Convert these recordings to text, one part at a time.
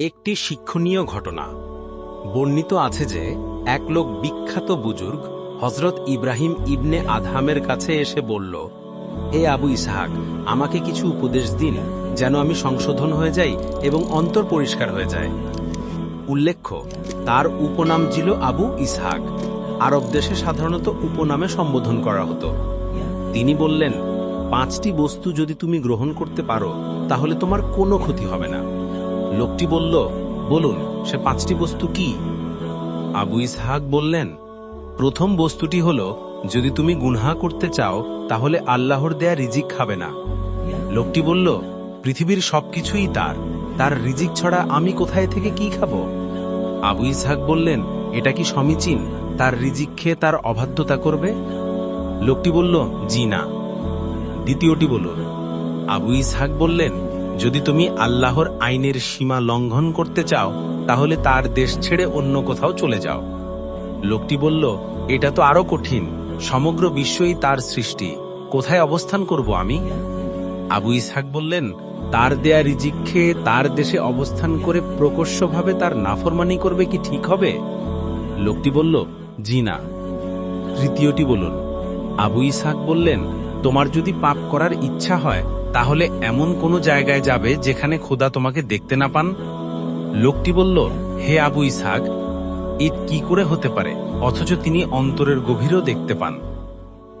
একটি শিক্ষণীয় ঘটনা। বর্ণিত আছে যে, এক লোক বিখ্যাত বুজুর্গ হজরত ইব্রাহিম ইবনে আদহামের কাছে এসে বলল হে আবু ইসহাক, আমাকে কিছু উপদেশ দিন, যেন আমি সংশোধন হয়ে যাই এবং অন্তর পরিষ্কার হয়ে যায়। উল্লেখ্য, তার উপনাম ছিল আবু ইসহাক। আরব দেশে সাধারণত উপনামে সম্বোধন করা হতো। তিনি বললেন, পাঁচটি বস্তু যদি তুমি গ্রহণ করতে পারো, তাহলে তোমার কোনো ক্ষতি হবে না। লোকটি বলল, বলুন, সে পাঁচটি বস্তু কি? আবু ইসহাক বললেন, প্রথম বস্তুটি হল, যদি তুমি গুনহা করতে চাও, তাহলে আল্লাহর দেয়া রিজিক খাবে না। লোকটি বলল, পৃথিবীর সবকিছুই তার তার রিজিক ছাড়া আমি কোথায় থেকে কি খাব? আবু ইসহাক বললেন, এটা কি সমীচীন? তার রিজিক খেয়ে তার অবাধ্যতা করবে? লোকটি বলল, জি না। দ্বিতীয়টি বলুন, আবু ইসহাক বললেন যদি তুমি আল্লাহর আইনের সীমা লঙ্ঘন করতে চাও, তাহলে তার দেশ ছেড়ে অন্য কোথাও চলে যাও। লোকটি বলল, এটা তো আরও কঠিন। সমগ্র বিশ্বই তার সৃষ্টি। কোথায় অবস্থান করব আমি? আবু ইসহাক বললেন, তার দেয়া রিজিক খেয়ে তার দেশে অবস্থান করে প্রকর্ষভাবে তার নাফরমানি করবে কি ঠিক হবে? লোকটি বলল, জি না। তৃতীয়টি বলুন, আবু ইসহাক বললেন, তোমার যদি পাপ করার ইচ্ছা হয় তাহলে এমন কোনো জায়গায় যাবে যেখানে খোদা তোমাকে দেখতে না পান? লোকটি বলল, হে আবু ইসহাক ঈদ কি করে হতে পারে? অথচ তিনি অন্তরের গভীরও দেখতে পান।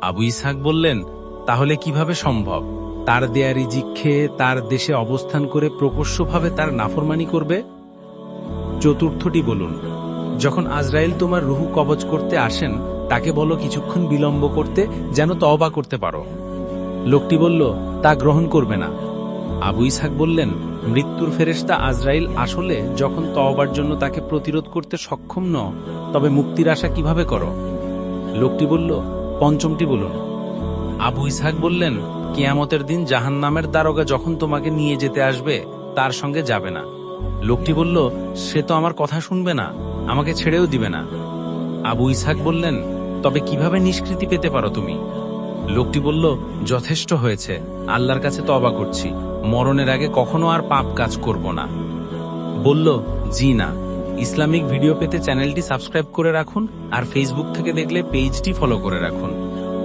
আবু ইসহাক বললেন, তাহলে কীভাবে সম্ভব? তার দেয়া রিজিক খেয়ে তার দেশে অবস্থান করে প্রকর্ষভাবে তার নাফরমানি করবে? চতুর্থটি বলুন, যখন আজরাইল তোমার রুহু কবজ করতে আসেন, তাকে বলো কিছুক্ষণ বিলম্ব করতে, যেন তওবা করতে পারো। লোকটি বলল, তা গ্রহণ করবে না। আবু ইসহাক বললেন, মৃত্যুর ফেরেশতা আজরাইল আসলে যখন তওবার জন্য তাকে প্রতিরোধ করতে সক্ষম ন তবে মুক্তির আশা কীভাবে করো? লোকটি বলল, পঞ্চমটি বলুন। আবু ইসহাক বললেন, কিয়ামতের দিন জাহান্নামের দারোগা যখন তোমাকে নিয়ে যেতে আসবে, তার সঙ্গে যাবে না। লোকটি বলল, সে তো আমার কথা শুনবে না, আমাকে ছেড়েও দিবে না। আবু ইসহাক বললেন, তবে কীভাবে নিষ্কৃতি পেতে পারো তুমি? লোকটি বলল, যথেষ্ট হয়েছে। আল্লাহর কাছে তবা করছি। মরণের আগে কখনো আর পাপ কাজ করব না। বলল, জি না। ইসলামিক ভিডিও পেতে চ্যানেলটি সাবস্ক্রাইব করে রাখুন আর ফেসবুক থেকে দেখলে পেজটি ফলো করে রাখুন।